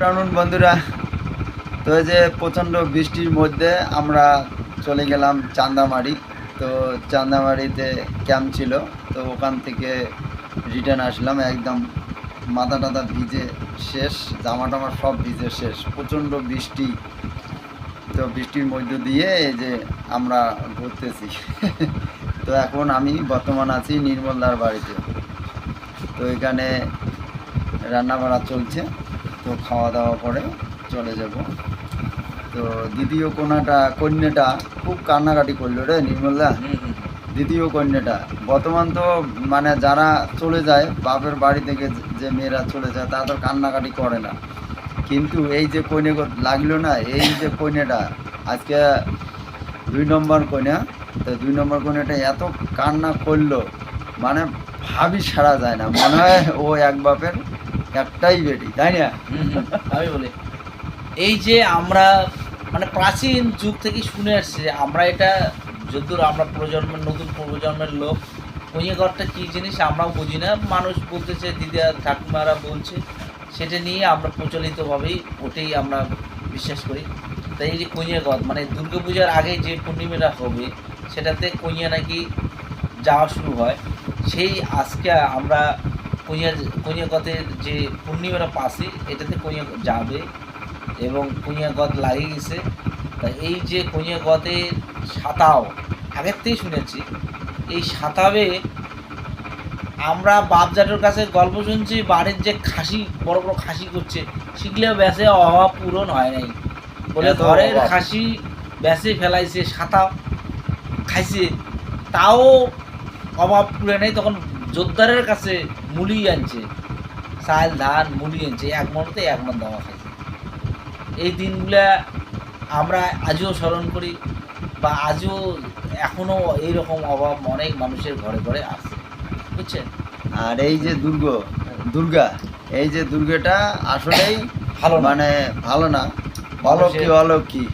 Afternoon বন্ধুরা, তো এই যে প্রচণ্ড বৃষ্টির মধ্যে আমরা চলে গেলাম চান্দামারি তো চান্দামারিতে ক্যাম্প ছিল, তো ওখান থেকে রিটার্ন আসলাম, একদম মাথা টাথা ভিজে শেষ, জামা টামা সব ভিজে শেষ, প্রচণ্ড বৃষ্টি। তো বৃষ্টির মধ্য দিয়ে এই যে আমরা ঘুরতেছি। তো এখন আমি বর্তমান আছি নির্মলদার বাড়িতে। তো এখানে রান্না বাড়া চলছে। তো খাওয়া দাওয়া করে চলে যাব। তো দ্বিতীয় কোনাটা কন্যাটা খুব কান্নাকাটি করল রে নির্মলদা দ্বিতীয় কন্যাটা বর্তমান তো মানে যারা চলে যায় বাপের বাড়ি থেকে যে- মেয়েরা চলে যায় তারা তো কান্নাকাটি করে না। কিন্তু এই যে কইনে লাগল না এই যে কন্যাটা আজকে দুই নম্বর কন্যা তো দুই নম্বর কন্যাটা এত কান্না করল মানে ভাবি ছাড়া যায় না। মনে হয় ও এক বাপের একটাই বেটি, তাই না? আমি বলি। এই যে আমরা মানে প্রাচীন যুগ থেকে শুনে আসছি যে আমরা এটা যদ্দূর আমরা প্রজন্মের, নতুন প্রজন্মের লোক কইয়াঘরটা কী জিনিস আমরাও বুঝি না। মানুষ বলতেছে, দিদা, ঠাকুমারা বলছে, সেটা নিয়ে আমরা প্রচলিতভাবেই ওটাই আমরা বিশ্বাস করি। তাই এই যে কইয়াঘর মানে দুর্গাপূজার আগে যে পূর্ণিমাটা হবে, সেটাতে কইয়া নাকি যাওয়া শুরু হয়। সেই আজকে আমরা কইয়া কইয়াগতের যে পূর্ণিমাটা পাশে এটাতে কইয়া যাবে এবং কইয়াগত লাগিয়ে গেছে তা এই যে কইয়াগতের সাঁতাও আগের থেকেই শুনেছি এই সাঁতাবে আমরা বাপজাটোর কাছে গল্প শুনছি বাড়ির যে খাসি বড় বড় খাসি করছে সেগুলো ব্যাসে অভাব পূরণ হয় নাই। বলে ঘরের খাসি ব্যাসে ফেলাইছে সাঁতা খাইছে তাও অভাব পুরে নেই তখন জোরদারের কাছে মুলি আনছে। চাল ধান মুলি আনছে। এক মনতে এক মন দেওয়া খাইছে। এই দিনগুলা আমরা আজও স্মরণ করি বা আজও এখনও এইরকম অভাব অনেক মানুষের ঘরে ঘরে আছে। বুঝছেন? আর এই যে দুর্গ দুর্গা এই যে দুর্গাটা আসলেই ভালো মানে ভালো না। অলক্ষী অলক্ষী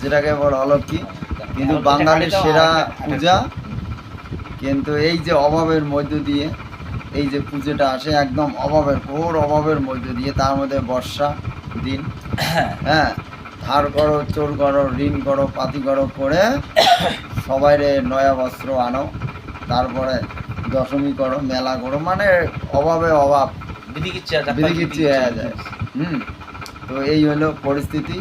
যেটাকে বল অলক্ষী কিন্তু বাঙালির সেরা পূজা কিন্তু এই যে অভাবের মধ্য দিয়ে এই যে পুজোটা আসে একদম অভাবের ঘোর অভাবের মধ্য দিয়ে তার মধ্যে বর্ষা দিন। হ্যাঁ ধার করো চোর করো ঋণ করো পাতি করো করে সবাইরে নয়া বস্ত্র আনো তারপরে দশমী করো মেলা করো মানে অভাবে অভাব। বিধিকিচ্ছা বিধিকিচ্ছি। হয়ে যায়। হুম তো এই হলো পরিস্থিতি।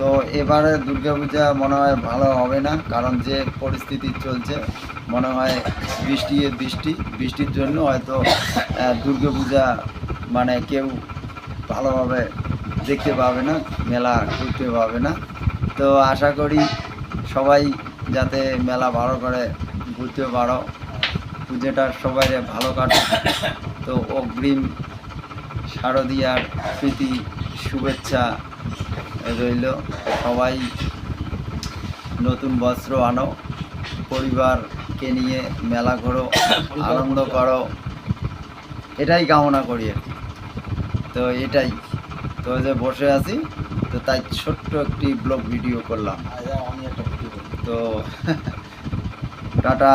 তো এবারে দুর্গাপূজা মনে হয় ভালো হবে না, কারণ যে পরিস্থিতি চলছে, মনে হয় বৃষ্টি বৃষ্টি, বৃষ্টির জন্য হয়তো দুর্গাপূজা মানে কেউ ভালোভাবে দেখতে পাবে না, মেলা ঘুরতে পাবে না। তো আশা করি সবাই যাতে মেলা ভালো করে ঘুরতে পারো, পুজোটা সবাই ভালো কাটুক। তো অগ্রিম শারদীয়ার প্রীতি, শুভেচ্ছা রইল। সবাই নতুন বস্ত্র আনো পরিবারকে নিয়ে মেলা ঘোরো আনন্দ করো। এটাই কামনা করি তো এটাই। তো যে বসে আছি তো তাই ছোট্ট একটি ব্লগ ভিডিও করলাম। আমি একটা তো টাটা।